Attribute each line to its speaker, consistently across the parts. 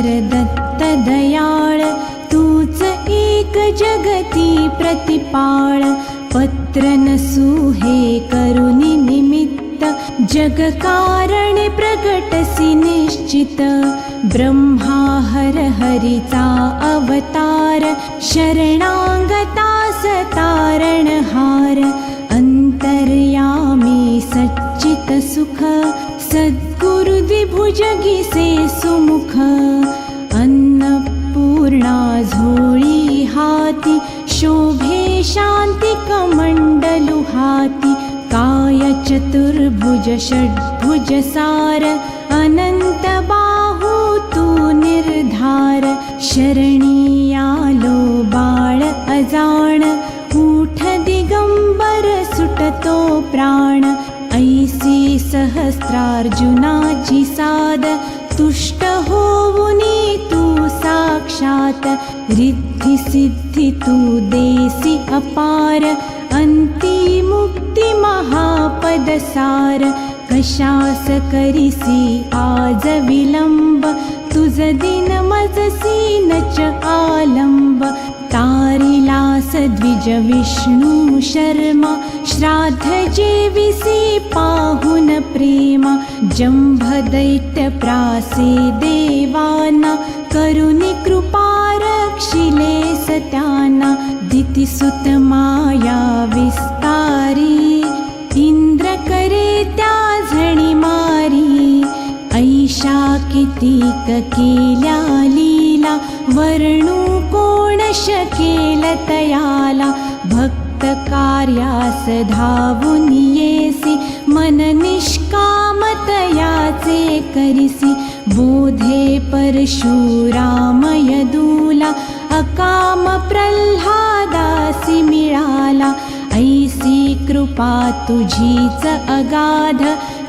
Speaker 1: दत्त दयाळ तूच एक जगती प्रतिपाळ. पत्र न सुहे करुनिमित्त जगकारण प्रकटसि निश्चित. ब्रह्मा हर हरिता अवतार शरणाङ्गता सतारणहार अन्तर्यामी सच्चित सद्गुरु विभुजगिषे सुमुख. चतुर्भुज षड्भुज सार अनन्त बाहु तू निर्धार शरणीयालो बाळ अजाण उठ दिगंबर सुटतो प्राण ऐसी सहस्रार्जुनाची साद तुष्ट होऊनी तू साक्षात रिद्धी सिद्धी तू देसी अपार मुक्तिमहापदसार कशास करिसि आज विलम्ब तुज दिन मजसी न च आलम्ब। तारिलास द्विज विष्णु शर्मा श्राद्ध श्राद्धजेविसी पाहुन प्रेम जम्भ दैत्य प्रासे प्रेमा जम्भदैत्यप्रासीदेवाना करुनिकृपारक्षिले सताना सत्याना सुत माया विस्तारी इंद्र करे त्या झणी मारी. ऐशा कितीक केल्या लीला वर्णू कोण शकेल तयाला. भक्त कार्यास धावून येसी मन निष्कामतयाचे करिसी. बोधे परशुरामय दूला प्रल्हादासी मिळाला. ऐसी कृपा तुझीच अगाध.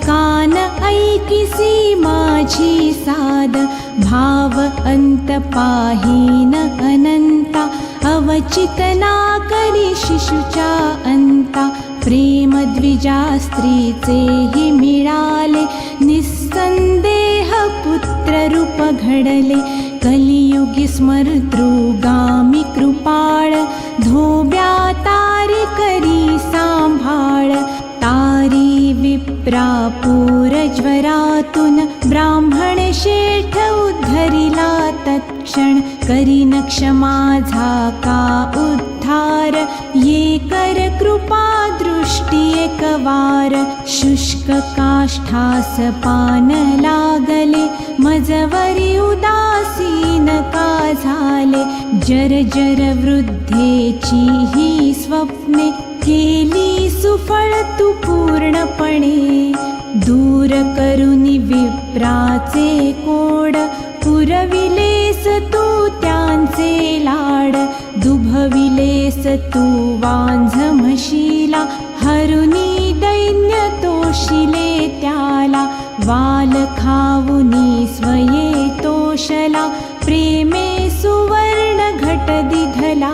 Speaker 1: कान ऐकिसी माझी साध. भाव अंत पाहीन अनंता. अवचितना करी शिशुच्या अंता. प्रेम द्विजा स्त्रीचे मिळाले. निस्संदेह पुत्र रूप घडले. कलियुगी स्मर्तृगामी कृपाळ धोब्या तारी करी सांभाळ. तारी विप्रा ज्वरातून ब्राह्मण शेठ उद्धरिला तत्क्षण करी नक्ष माझा का उद्धार. ये कर कृपा एकवार शुष्क काष्ठास पान लागले. मजवरी उदासीन का झाले? जर जर वृद्धेची ही स्वप्ने केली सुफळ तू पूर्णपणे दूर करुनी विप्राचे कोड. पुरविलेस तू त्यांचे लाड दुभविलेस तू वांझ म्हशीला हरुनी दैन्य तोशिले त्याला वाल खाऊनी स्वये तोषला प्रेमे सुवर्ण घट दिधला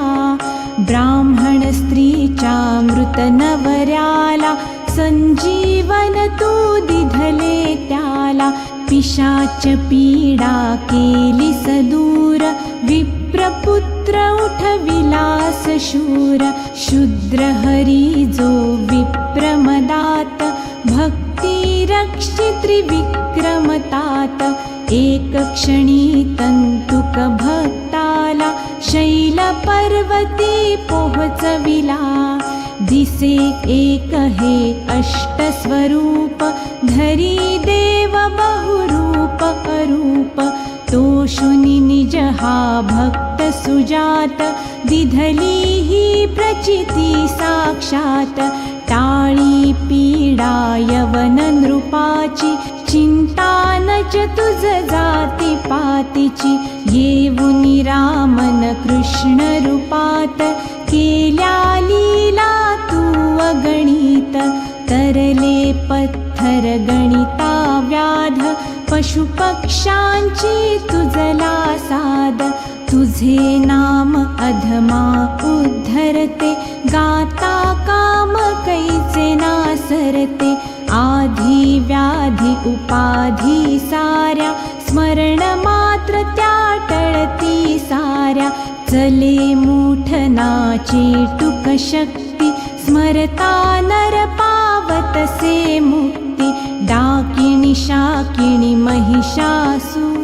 Speaker 1: ब्राह्मण स्त्रीच्या मृत नवऱ्याला संजीवन तू दिधले त्याला पिशाच पीडा केली सदूर उठविलास शूर शूद्र हरी जो विप्रमदात भक्ती रक्षि एक क्षणी तंतुक भक्ताला शैल पर्वती पोहचविला. दिसे एक हे अष्ट स्वरूप धरी देव बहुरूप अरूप तो शुनि निज हा भक्त सुजात दिधली ही प्रचिती साक्षात टाळी पीडा यवन नृपाची चिंता च तुझ जाती पातीची. येऊनी रामन कृष्ण रूपात केल्या लीला तू अगणित. तरले पत्थर गणिता व्याध पशुपक्ष्यांची तुझला साद तुझे नाम अधमा उद्धरते गाता काम कैचे नासरते आधी व्याधी उपाधी साऱ्या स्मरण मात्र त्या टळती साऱ्या चले मुठनाची टुक शक्ती स्मरता नर पावतसे मुक्ती डाकिणी शाकिणी महिषासु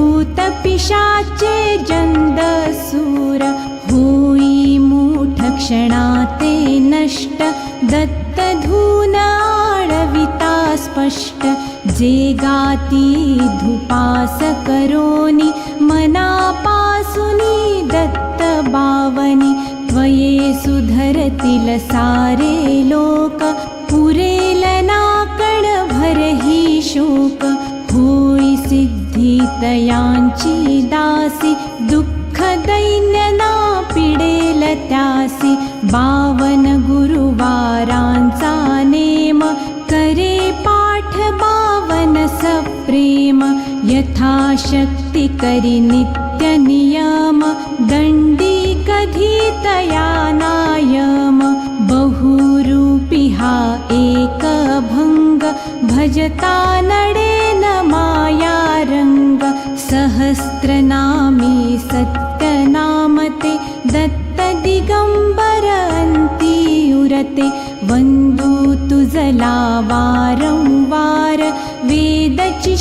Speaker 1: भूतपिशाचे जन्दसूर भूयि मूठक्षणा ते नष्ट दत्तधूनाडविता स्पष्ट जे गातिधूपासकरोनि मनापासुनि दत्तबावनि त्वये सुधरतिलसारे लोक पुरेल दयाञ्चिदासि दुःखदैननापीडे बावन पावनगुरुवारान्सा नेम करे पाठ बावन सप्रेम यथाशक्ति करि नित्यनियम दण्डीकथितया नायम बहुरूपिहा एकभङ्ग भजता नडेन माया। सहस्रनामी सत्यनामते दत्त उरते वंदू तुझला वारंवार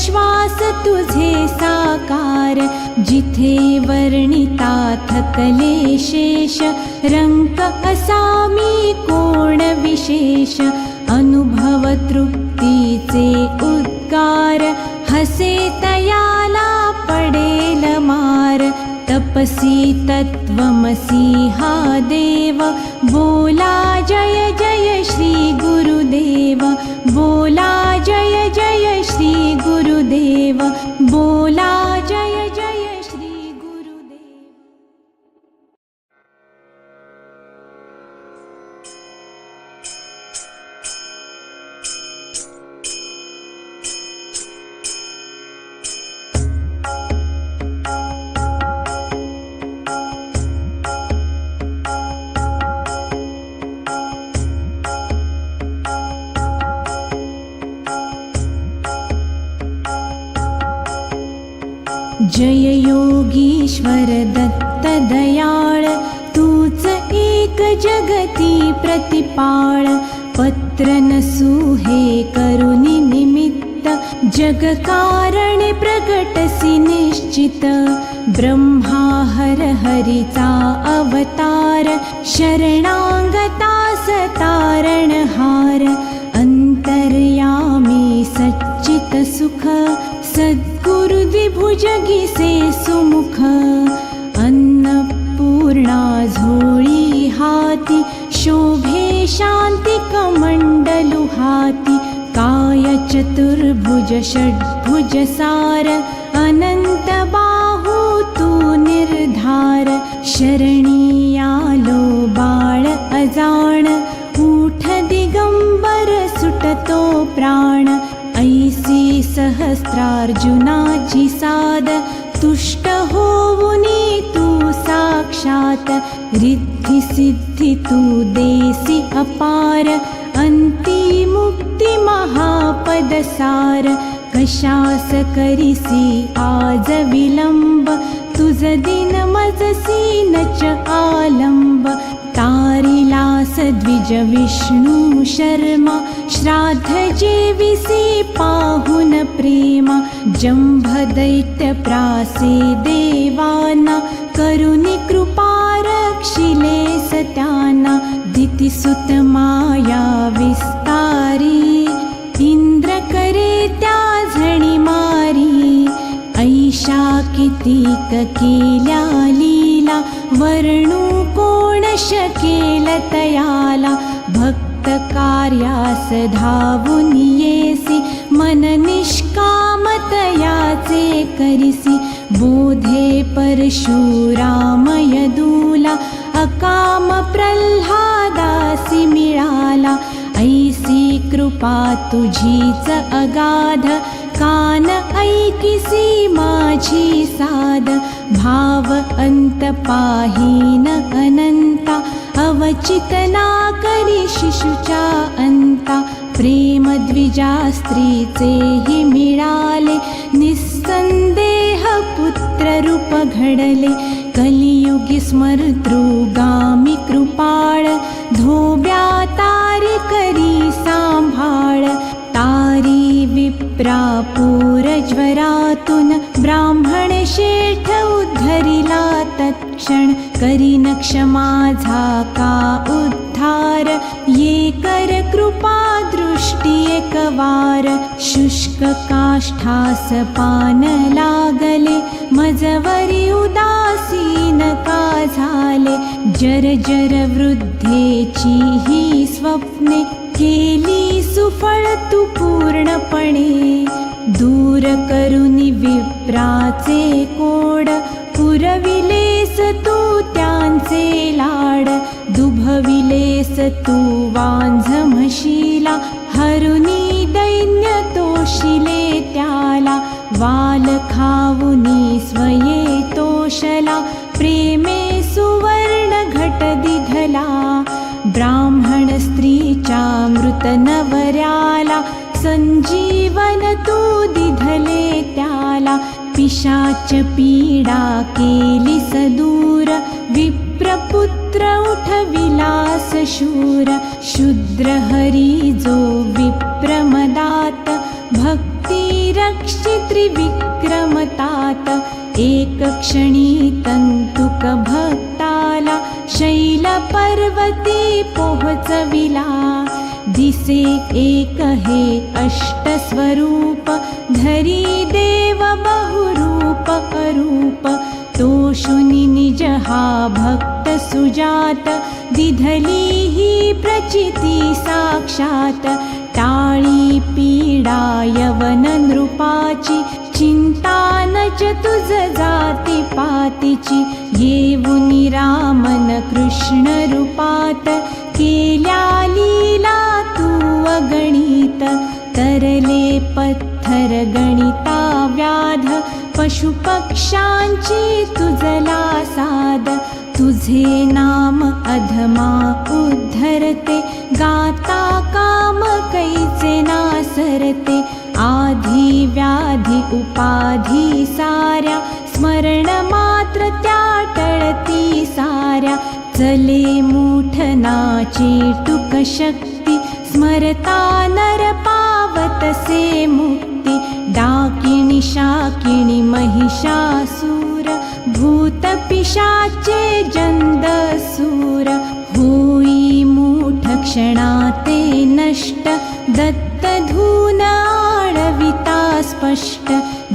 Speaker 1: श्वास तुझे साकार जिथे वर्णिता थकले शेष असामी कोण विशेष अनुभव तृप्तीचे उद्गार हसे तया तपसी तत्त्वमसी हा देव बोला जय जय श्री गुरुदेव। बोला जय जय श्री गुरुदेव। बोला जय दयाळ तूच एक जगती प्रतिपाळ. पत्र नसूहे करुणि निमित्त जगकारण प्रकटसि निश्चित. ब्रह्मा हर हरिता अवतार शरणाङ्गता सतारणहार अन्तर्यामी सच्चित सद्गुरुभुजगिसे सुमुख. चतुर्भुज षड्भुज सार अनन्त बाहु तू निर्धार शरणीयालो बाळ अजाण उठ दिगंबर सुटतो प्राण ऐसी सहस्रार्जुनाची साद तुष्ट होऊनी तू साक्षात रिद्धी सिद्धी तू देसी अपार अन्तिमुक्तिमहापदसार कषासकरिषे आजविलम्ब तुजदिनमदसी न च आलम्ब। तारिलास द्विज विष्णु शर्मा श्राद्ध जेविसि पाहुन प्रेम। जम्भ दैत्यप्रासे देवाना करुणि कृपारक्षिले सत्याना दितिसुत माया विस्तारी इंद्र करे त्या झणी मारी ऐशा कितीक केल्या लीला वर्णू कोण शकेल तयाला भक्त कार्यास धावून येसी मन निष्कामतयाचे करिसी बोधे परशुरामय दूला अकाम प्रल्हादासी मिळाला. ऐसी कृपा तुझीच अगाध. कान ऐकिसी माझी साद भाव अंत पाहीन अनंता. अवचितना करी शिशुच्या अंता. प्रेम द्विजा स्त्रीचे हि मिळाले. निस्संदेह पुत्ररूप घडले. कलियुगी स्मर्तृगामी कृपाळ. धोब्या तारी करी सांभाळ तारी विप्रा पूरज्वरातून ब्राह्मण शेठ उद्धरिला तत्क्षण करी नक्ष माझा का उद्धार? ये कर कृपा दृष्टी एकवार शुष्क काष्ठास पान लागले मजवरी उदासीन का झाले? जर जर वृद्धेची ही स्वप्ने केली सुफळ तू पूर्णपणे. दूर करुनी विप्राचे कोड पुरविलेस तू त्यांचे लाड. दुभविलेस तू वांझ म्हशीला हरुनी दैन्य तोशिले त्याला. वाल खाऊनी स्वये तोषला प्रेमे सुवर्ण घट दिधला ब्राह्मण स्त्रीच्या मृत नवऱ्याला संजीवन तू दिधले त्याला पिशाच पीडा केली सदूर विप्रपुत्र उठविलास शूर शूद्र हरी जो विप्रमदात भक्ती विक्रमतात एकक्षणी एकक्षणि तन्तुकभक्ता शैल पर्वते पोचवि अष्टस्वरूप धरी देव बहुरूप शुनिजहा भक्त सुजात दिधलि हि प्रचिति साक्षात्। टाळी पीडा यवननृपा यवन नृपाची चिंता नच तुझ जाती पातीची. येऊन रामन कृष्ण रूपात केल्या लीला तू अगणित. तरले पत्थर गणिता व्याध. पशुपक्ष्यांची तुझला साद तुझे नाम अधमा उद्धरते. गाता काम कैचे नासरते. आधि व्याधि त्या टळती सारा चले मूठनाचेतुकशक्ति स्मरता नर नरपावतसे मुक्ति. डाकिणि शाकिणि महिषासुर भूतपिशाचे जन्दसूर भूयि मूठक्षणाते नष्ट दत्तधू स्पष्ट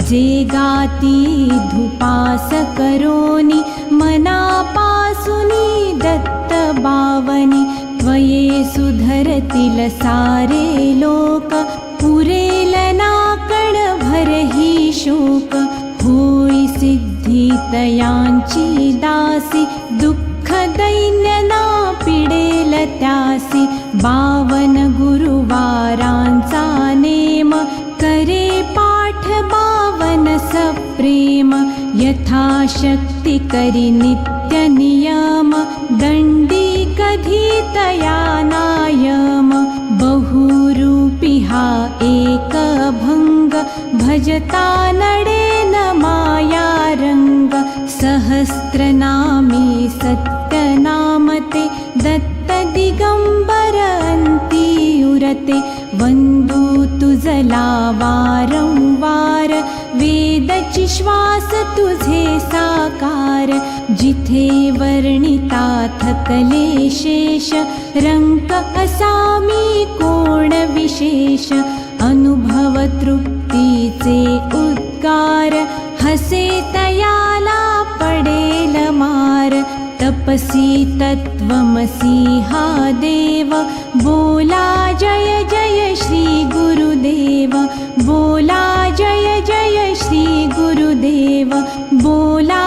Speaker 1: जे गाती धुपास करोनी मनापासुनी दत्त बावनी त्वये सुधरतील सारे लोक पुरेल नाकण भरही शोक होई सिद्धी तयांची दासी दुःख दैन्य ना पिडेल त्यासी बावन गुरुवारांचा नेम करे यथाशक्तिकरीनित्यनियम दण्डीकथितयानायम बहुरूपिहा एकभङ्ग भजता नडेन मायारङ्ग सहस्रनामी सत्यनामते ते दत्तदिगम्बरन्ती उरते बन्धुतु जला वारं वार श्वास तुझे साकार जिथे वर्णिता थकले शेष रंक असामी कोण विशेष अनुभव तृप्तीचे उद्गार हसे तयाला पडेल मार तपसी तत्वमसी हा देव बोला जय जय श्री गुरुदेव बोला जय जय श्री गुरुदेव बोला